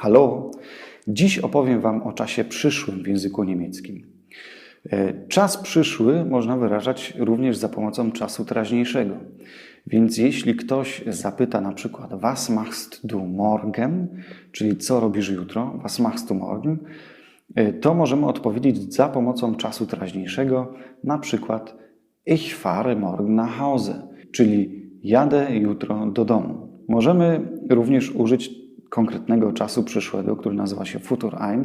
Hallo! Dziś opowiem Wam o czasie przyszłym w języku niemieckim. E, Czas przyszły można wyrażać również za pomocą czasu teraźniejszego. Więc jeśli ktoś zapyta na przykład Was machst du morgen, czyli co robisz jutro, Was machst du morgen, e, to możemy odpowiedzieć za pomocą czasu teraźniejszego, na przykład Ich fahre morgen nach Hause, czyli jadę jutro do domu. Możemy również użyć konkretnego czasu przyszłego, który nazywa się Futur 1.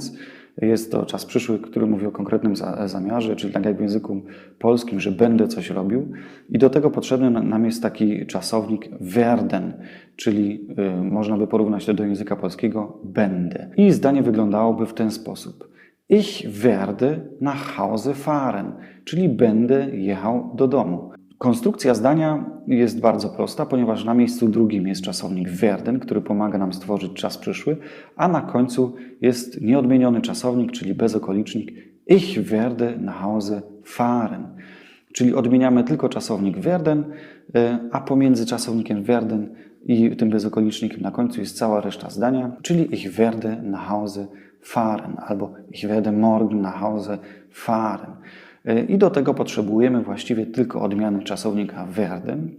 Jest to czas przyszły, który mówi o konkretnym za- zamiarze, czyli tak jak w języku polskim, że będę coś robił. I do tego potrzebny na- nam jest taki czasownik werden, czyli y, można by porównać to do języka polskiego będę. I zdanie wyglądałoby w ten sposób. Ich werde nach Hause fahren, czyli będę jechał do domu. Konstrukcja zdania jest bardzo prosta, ponieważ na miejscu drugim jest czasownik werden, który pomaga nam stworzyć czas przyszły, a na końcu jest nieodmieniony czasownik, czyli bezokolicznik ich werde nach Hause fahren. Czyli odmieniamy tylko czasownik werden, y, a pomiędzy czasownikiem werden i tym bezokolicznikiem na końcu jest cała reszta zdania, czyli ich werde nach Hause fahren albo ich werde morgen nach Hause fahren. Y, I do tego potrzebujemy właściwie tylko odmiany czasownika werden,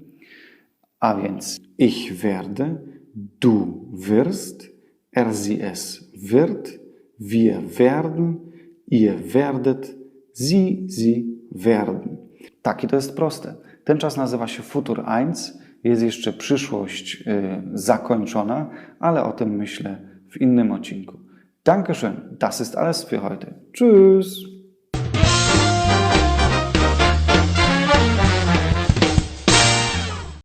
a więc ich werde, du wirst, er sie es wird, wir werden, ihr werdet, sie sie werden. Takie to jest proste. Ten czas nazywa się Futur 1, jest jeszcze przyszłość y, zakończona, ale o tym myślę w innym odcinku. Dankeschön, das ist alles für heute. Tschüss!